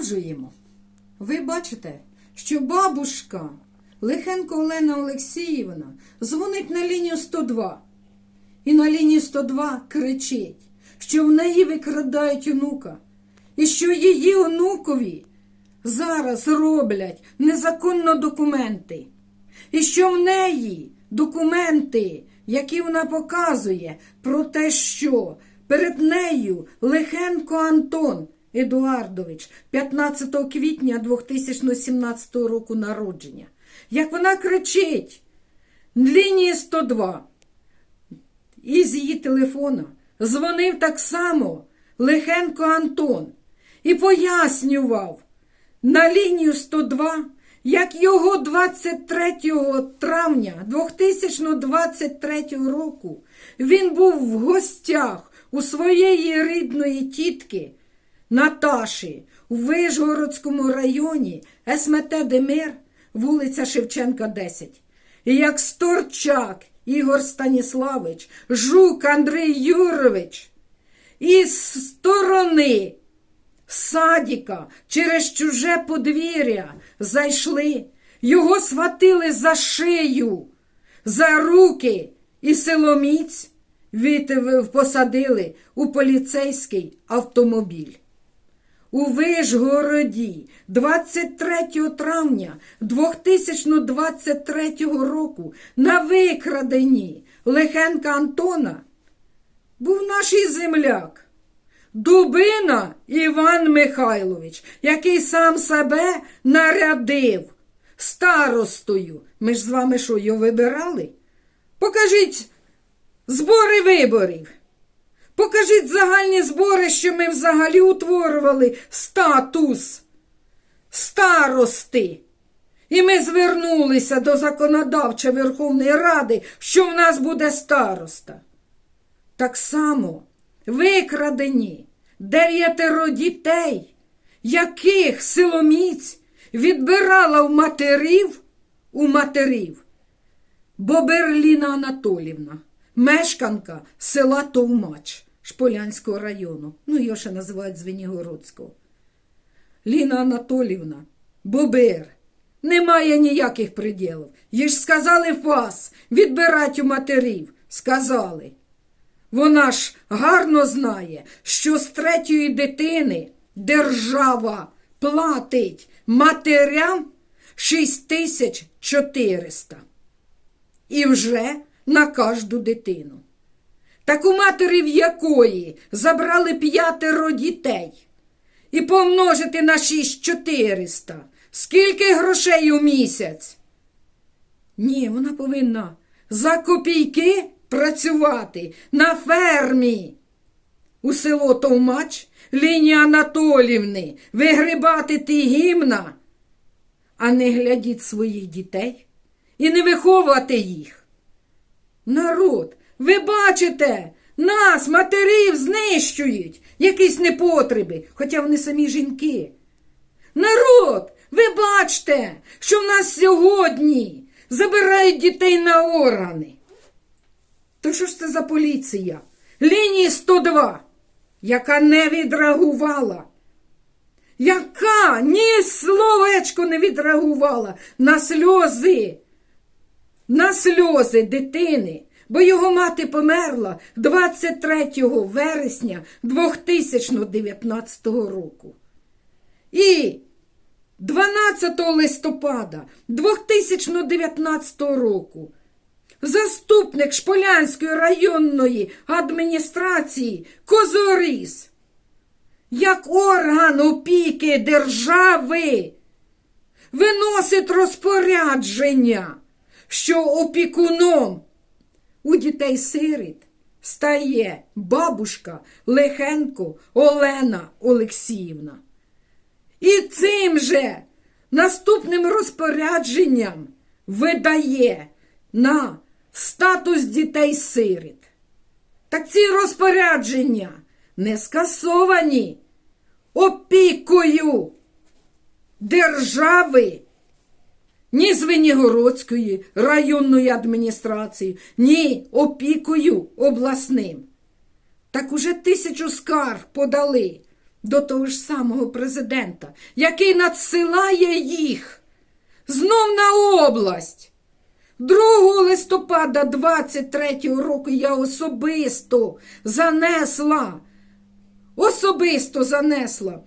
Продовжуємо. Ви бачите, що бабушка Лихенко Олена Олексіївна дзвонить на лінію 102. І на лінії 102 кричить, що в неї викрадають онука, і що її онукові зараз роблять незаконно документи, і що в неї документи, які вона показує про те, що перед нею Лихенко Антон Едуардович 15 квітня 2017 року народження. Як вона кричить лінії 102 із її телефона дзвонив так само Лихенко Антон і пояснював на лінію 102, як його 23 травня 2023 року він був в гостях у своєї рідної тітки Наташі у Вишгородському районі СМТ Демир, вулиця Шевченка, 10. І як Сторчак Ігор Станіславич, Жук Андрій Юрович із сторони садіка через чуже подвір'я зайшли, його схватили за шию, за руки і силоміць від, посадили у поліцейський автомобіль. У Вишгороді 23 травня 2023 року на викраденні Лехенка Антона був наш земляк. Дубина Іван Михайлович, який сам себе нарядив старостою. Ми ж з вами що, його вибирали? Покажіть збори виборів. Покажіть загальні збори, що ми взагалі утворювали статус старости. І ми звернулися до законодавчої Верховної Ради, що в нас буде староста. Так само викрадені дев'ятеро дітей, яких силоміць відбирала в матерів у матерів. Боберліна Анатолівна, мешканка села Товмач Шполянського району. Ну, його ще називають Звенігородського. Ліна Анатолівна, Бобер, немає ніяких приділів. Їй ж сказали фас, відбирать у матерів. Сказали. Вона ж гарно знає, що з третьої дитини держава платить матерям 6400. І вже на кожну дитину. Так у матері в якої забрали п'ятеро дітей і помножити на 6400. Скільки грошей у місяць? Ні, вона повинна за копійки працювати на фермі. У село Товмач Лінії Анатолівни вигрибати ті гімна, а не глядіть своїх дітей і не виховувати їх. Народ, ви бачите, нас, матерів, знищують якісь непотреби, хоча вони самі жінки. Народ, ви бачите, що в нас сьогодні забирають дітей на органи. То що ж це за поліція? Лінії 102, яка не відреагувала. Яка ні словечко не відреагувала на сльози, на сльози дитини, бо його мати померла 23 вересня 2019 року. І 12 листопада 2019 року заступник Шполянської районної адміністрації Козоріс, як орган опіки держави, виносить розпорядження, що опікуном у дітей сиріт стає бабушка Лехенко Олена Олексіївна. І цим же наступним розпорядженням видає на статус дітей сиріт. Так ці розпорядження не скасовані опікою держави, ні Звенігородської районної адміністрації, ні опікою обласним. Так уже тисячу скарг подали до того ж самого президента, який надсилає їх знов на область. 2 листопада 23-го року я особисто занесла, особисто занесла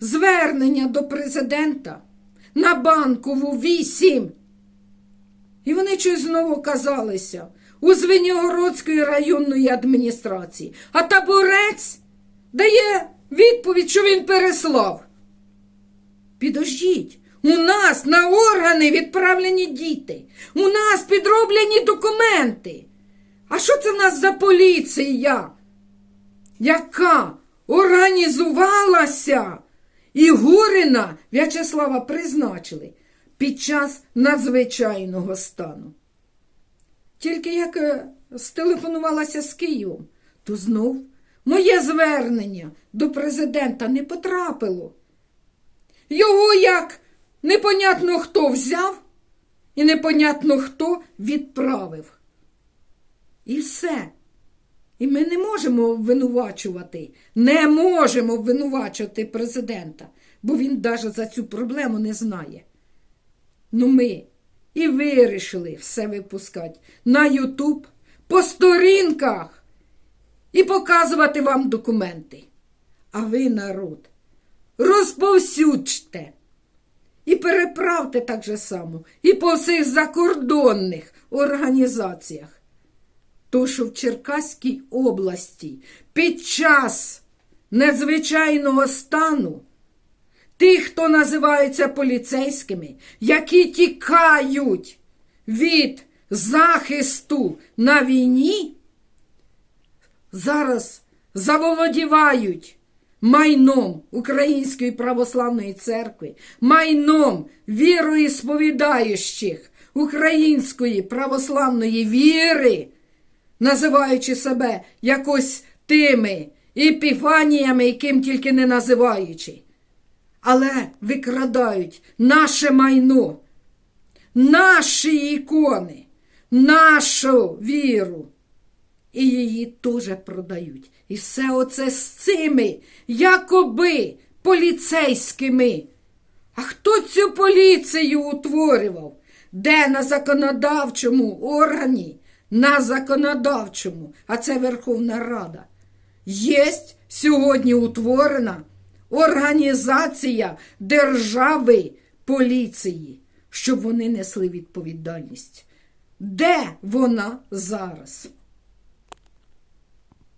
звернення до президента на банкову 8. І вони щось знову оказалися у Звенігородської районної адміністрації. А таборець дає відповідь, що він переслав. Підождіть, у нас на органи відправлені діти, у нас підроблені документи. А що це в нас за поліція, яка організувалася і Гурина В'ячеслава призначили під час надзвичайного стану? Тільки як е, стелефонувалася з Києвом, то знов моє звернення до президента не потрапило. Його як непонятно хто взяв і непонятно хто відправив. І все. І ми не можемо обвинувачувати, не можемо обвинувачувати президента, бо він навіть за цю проблему не знає. Ну ми і вирішили все випускати на Ютуб, по сторінках і показувати вам документи. А ви, народ, розповсюджте і переправте так же само і по всіх закордонних організаціях. То, що в Черкаській області під час надзвичайного стану тих, хто називаються поліцейськими, які тікають від захисту на війні, зараз заволодівають майном Української православної церкви, майном віроісповідаючих Української православної віри, називаючи себе якось тими епіфаніями, яким тільки не називаючи. Але викрадають наше майно, наші ікони, нашу віру. І її теж продають. І все оце з цими, якоби поліцейськими. А хто цю поліцію утворював? Де на законодавчому органі? На законодавчому, а це Верховна Рада. є сьогодні утворена організація держави поліції, щоб вони несли відповідальність. Де вона зараз?